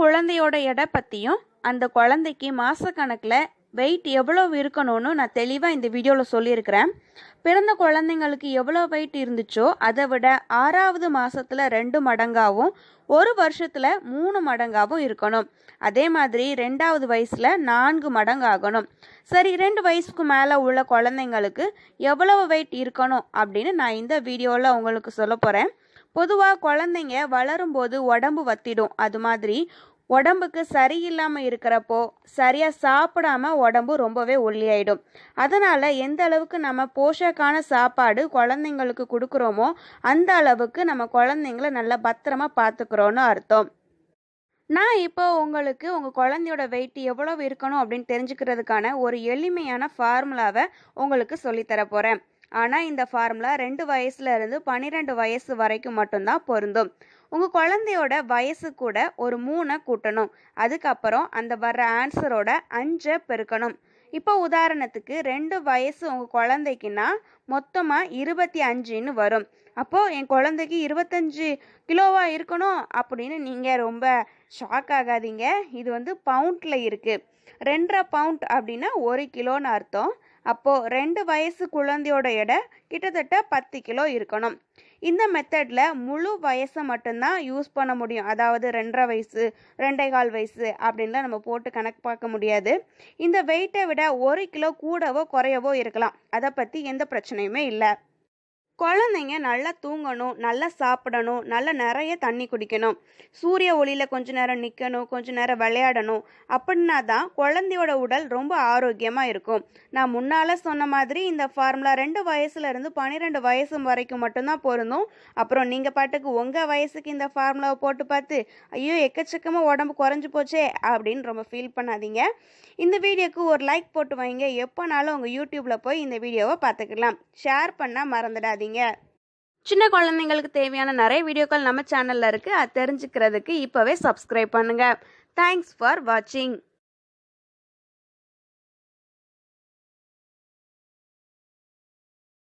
குழந்தையோட எடை பற்றியும் அந்த குழந்தைக்கு மாதக்கணக்கில் வெயிட் எவ்வளோ இருக்கணும்னு நான் தெளிவாக இந்த வீடியோவில் சொல்லியிருக்கிறேன். பிறந்த குழந்தைங்களுக்கு எவ்வளோ வெயிட் இருந்துச்சோ அதை விட ஆறாவது மாதத்தில் ரெண்டு மடங்காகவும் ஒரு வருஷத்தில் மூணு மடங்காகவும் இருக்கணும். அதே மாதிரி ரெண்டாவது வயசில் நான்கு மடங்கு ஆகணும் சரி ரெண்டு வயசுக்கு மேலே உள்ள குழந்தைங்களுக்கு எவ்வளவு வெயிட் இருக்கணும் அப்படின்னு நான் இந்த வீடியோவில் உங்களுக்கு சொல்ல போகிறேன் பொதுவாக குழந்தைங்க வளரும்போது உடம்பு வத்திடும். அது மாதிரி உடம்புக்கு சரியில்லாமல் இருக்கிறப்போ சரியாக சாப்பிடாம உடம்பு ரொம்பவே ஒல்லியாயிடும். அதனால் எந்த அளவுக்கு நம்ம போஷக்கான சாப்பாடு குழந்தைங்களுக்கு கொடுக்குறோமோ அந்த அளவுக்கு நம்ம குழந்தைங்கள நல்லா பத்திரமா பார்த்துக்கிறோன்னு அர்த்தம். நான் இப்போ உங்களுக்கு உங்கள் குழந்தையோட வெயிட் எவ்வளவு இருக்கணும் அப்படின்னு தெரிஞ்சுக்கிறதுக்கான ஒரு எளிமையான ஃபார்முலாவை உங்களுக்கு சொல்லித்தர போகிறேன் ஆனால் இந்த ஃபார்முலா ரெண்டு வயசுலேருந்து பன்னிரெண்டு வயசு வரைக்கும் மட்டும்தான் பொருந்தும். உங்கள் குழந்தையோட வயசு கூட ஒரு மூணை கூட்டணும். அதுக்கப்புறம் அந்த வர்ற ஆன்சரோட அஞ்சை பெருக்கணும். இப்போ உதாரணத்துக்கு ரெண்டு வயசு உங்கள் குழந்தைக்குன்னா மொத்தமாக இருபத்தி அஞ்சுன்னு வரும். அப்போது என் குழந்தைக்கு இருபத்தஞ்சு கிலோவாக இருக்கணும் அப்படின்னு நீங்கள் ரொம்ப ஷாக் ஆகாதீங்க. இது வந்து பவுண்டில் இருக்குது ரெண்டரை பவுண்ட் அப்படின்னா ஒரு கிலோன்னு அர்த்தம். அப்போது ரெண்டு வயசு குழந்தையோட எடை கிட்டத்தட்ட பத்து கிலோ இருக்கணும். இந்த மெத்தடில் முழு வயசை மட்டும்தான் யூஸ் பண்ண முடியும். அதாவது ரெண்டரை வயசு ரெண்டே கால் வயசு அப்படின்லாம் நம்ம போட்டு கணக்கு பார்க்க முடியாது. இந்த வெயிட்டை விட ஒரு கிலோ கூடவோ குறையவோ இருக்கலாம். அதை பற்றி எந்த பிரச்சனையுமே இல்லை. குழந்தைங்க நல்லா தூங்கணும் நல்லா சாப்பிடணும் நல்லா நிறைய தண்ணி குடிக்கணும். சூரிய ஒளியில் கொஞ்ச நேரம் நிற்கணும் கொஞ்ச நேரம் விளையாடணும் அப்படின்னா தான் குழந்தையோட உடல் ரொம்ப ஆரோக்கியமாக இருக்கும். நான் முன்னால் சொன்ன மாதிரி இந்த ஃபார்முலா ரெண்டு வயசுலேருந்து பன்னிரெண்டு வயசு வரைக்கும் மட்டும்தான் பொருந்தும். அப்புறம் நீங்கள் பாட்டுக்கு உங்கள் வயசுக்கு இந்த ஃபார்முலாவை போட்டு பார்த்து ஐயோ எக்கச்சக்கமாக உடம்பு குறைஞ்சி போச்சே அப்படின்னு ரொம்ப ஃபீல் பண்ணாதீங்க. இந்த வீடியோக்கு ஒரு லைக் போட்டு வைங்க. எப்போனாலும் உங்கள் யூடியூப்பில் போய் இந்த வீடியோவை பார்த்துக்கலாம். ஷேர் பண்ணால் மறந்துடாதீங்க. சின்ன குழந்தைங்களுக்கு தேவையான நிறைய வீடியோக்கள் நம்ம சேனலில் இருக்குது அது தெரிஞ்சுக்கிறதுக்கு இப்போவே சப்ஸ்கிரைப் பண்ணுங்கள் தேங்க்ஸ் ஃபார் வாட்சிங்